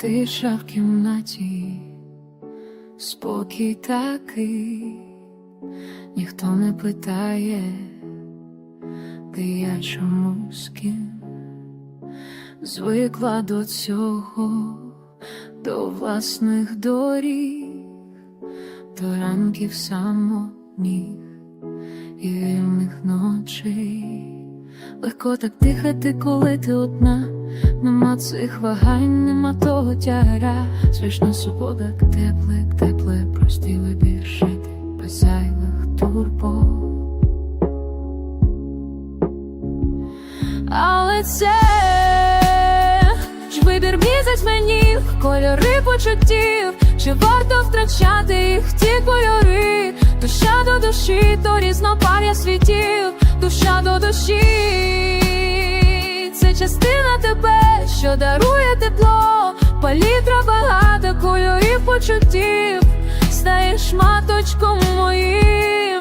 Тиша в кімнаті, спокій такий, ніхто не питає, де я чому ким звикла до цього, до власних доріг, до ранків самотніх і вільних ночей. Легко так дихати, коли ти одна. Нема цих вагань, нема того тягара. Свічна свобода, тепле, тепле, прості вибір жити без зайвих турбот. Але це ж вибір місяць мені, кольори почуттів, чи варто втрачати їх ті кольори, душа до душі, то різнопар'я світів, душа до душі, частина тебе, що дарує тепло, палітра багато кольорів почуттів, стаєш шматочком моїм.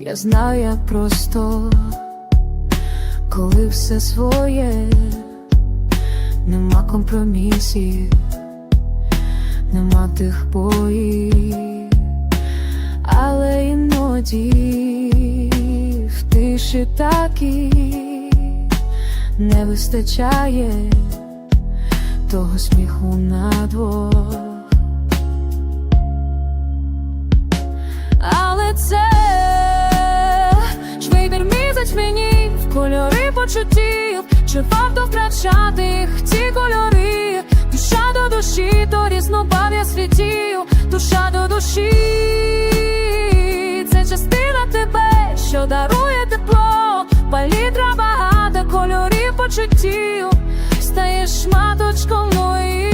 Я знаю, як просто, коли все своє, нема компромісів, нема тих боїв, але іноді в тиші такі не вистачає того сміху на двох. Але це ж вибір місяць мені в кольори почуттів, чи варто втрачати ці кольори, душа до душі, то різнобав'я світів, душа до душі, це частина тебе, що тепло, палітра багато кольорів почуттів, стаєш маточком моїм,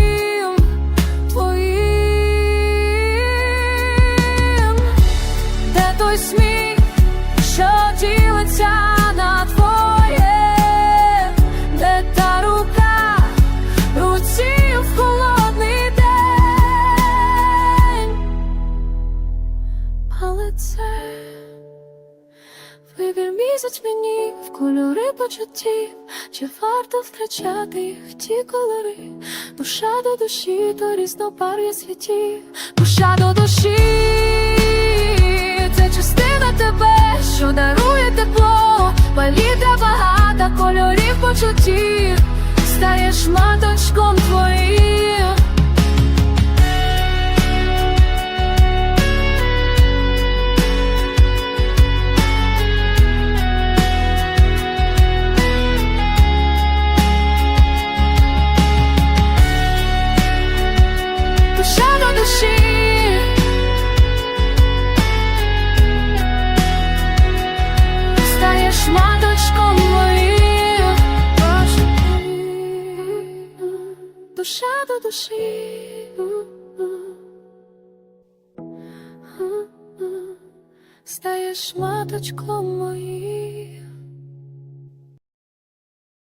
місяць мені в кольори почуттів, чи варто втрачати їх ті кольори, душа до душі, то різнопар'я світів, душа до душі, це частина тебе, що дарує тепло, палітра багата кольорів почуттів, стаєш шматочком твоїм. Душа до душі. Стаєш маточком моїм.